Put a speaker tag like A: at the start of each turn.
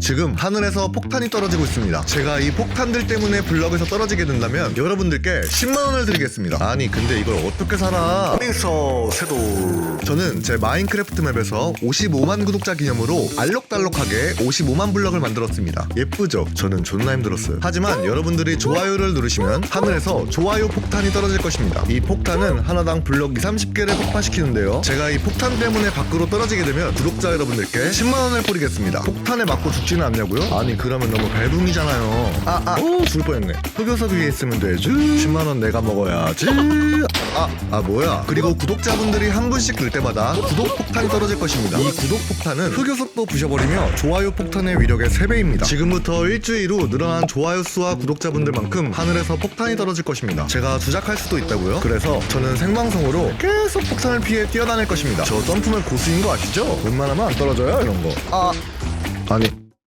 A: 지금 하늘에서 폭탄이 떨어지고 있습니다. 제가 이 폭탄들 때문에 블럭에서 떨어지게 된다면 여러분들께 10만 원을 드리겠습니다. 아니 근데 이걸 어떻게 살아? 민서 세돌. 저는 제 마인크래프트 맵에서 55만 구독자 기념으로 알록달록하게 55만 블럭을 만들었습니다. 예쁘죠? 저는 존나 힘들었어요. 하지만 여러분들이 좋아요를 누르시면 하늘에서 좋아요 폭탄이 떨어질 것입니다. 이 폭탄은 하나당 블럭 2, 30개를 폭파시키는데요. 제가 이 폭탄 때문에 밖으로 떨어지게 되면 구독자 여러분들께 10만 원을 뿌리겠습니다. 폭탄에 맞고 죽 지는 않냐고요? 아니 그러면 너무 벨붕이잖아요. 아, 아, 오, 죽을 뻔했네. 흑요석 위에 있으면 되지. 10만 원 내가 먹어야지. 아, 아 뭐야? 그리고 구독자분들이 한 분씩 들 때마다 구독 폭탄이 떨어질 것입니다. 이 구독 폭탄은 흑요석도 부셔버리며 좋아요 폭탄의 위력의 3배입니다. 지금부터 일주일 후 늘어난 좋아요 수와 구독자분들만큼 하늘에서 폭탄이 떨어질 것입니다. 제가 주작할 수도 있다고요? 그래서 저는 생방송으로 계속 폭탄을 피해 뛰어다닐 것입니다. 저 점프맨 고수인 거 아시죠? 웬만하면 안 떨어져요 이런 거. 아, 아니